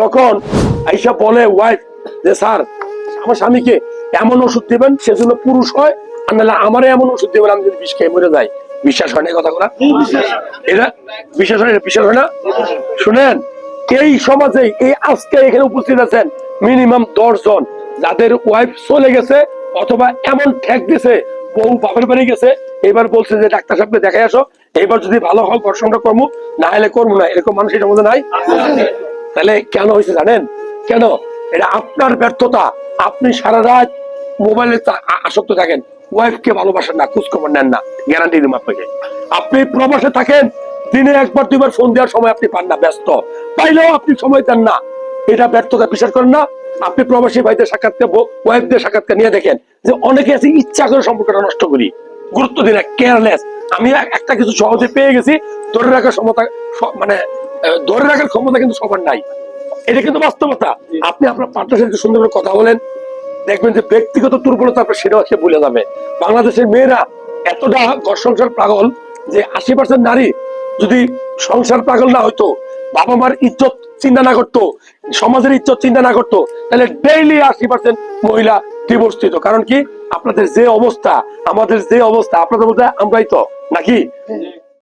তখন আইসা বলে, ওয়াইফ, যে স্যার, আমার স্বামীকে এমন ওষুধ দিবেন সেজন্য পুরুষ হয়, আর নাহলে আমারে এমন ওষুধ দিবেন, আমি যদি বিষ খেয়ে মরে যাই। বিশ্বাস হয় না এই কথাগুলা? এটা বিশ্বাস হয় বিশ্বাস হয় না? শুনেন, এই সমাজে এই আজকে এখানে উপস্থিত আছেন মিনিমাম দশ জন, যাদের ওয়াইফ চলে গেছে অথবা এমন ঠেক দিছে, বউ বাপের বাড়ি গেছে, এবার বলছে যে, ডাক্তার সাহেবকে দেখাই আসো, এবার যদি ভালো হয়, ঘর সংসার করব না হলে করব না। এরকম মানুষ এটার মধ্যে নাই? তাহলে কেন হয়েছে জানেন? কেন? এটা আপনার ব্যর্থতা। আপনি সারা রাত মোবাইলে আসক্ত থাকেন। ওয়াইফকে ভালোবাসেন না খোঁজ খবর নেন না। গ্যারান্টি দিন আপনাকে। আপনি প্রবাসে থাকেন, দিনে একবার, দুইবার ফোন দেওয়ার সময় আপনি পান না, ব্যস্ত। পাইলেও আপনি সময় দেন না। এটা ব্যর্থতা বিশ্বাস করেন না। আপনি প্রবাসী ভাইদের সাক্ষাৎকার ওয়াইফদের সাক্ষাৎকার নিয়ে দেখেন যে অনেকে আছে ইচ্ছা করে সম্পর্কটা নষ্ট করি। গুরুত্ব দিন কেয়ারলেস আমি একটা কিছু সহজে পেয়ে গেছি, ধরে রাখার ক্ষমতা স- মানে ধরে রাখার ক্ষমতা কিন্তু সবার নাই। এটা কিন্তু বাস্তবতা। আপনি আপনার পার্টনার সাথে সুন্দর করে কথা বলেন, দেখবেন যে ব্যক্তিগত দুর্বলতা আপনার সেটাও সে ভুলে যাবে। বাংলাদেশের মেয়েরা এতটা ঘর সংসার পাগল যে আশি পার্সেন্ট নারী যদি সংসার পাগল না হইতো বাবা মার ইজ্জত চিন্তা না করতো, সমাজের ইজ্জত চিন্তা না করতো, তাহলে ডেইলি আশি পার্সেন্ট মহিলা ডিভোর্স দিত কারণ কি? আপনাদের যে অবস্থা, আমাদের যে অবস্থা, আপনাদের মধ্যে আমরাই তো, নাকি?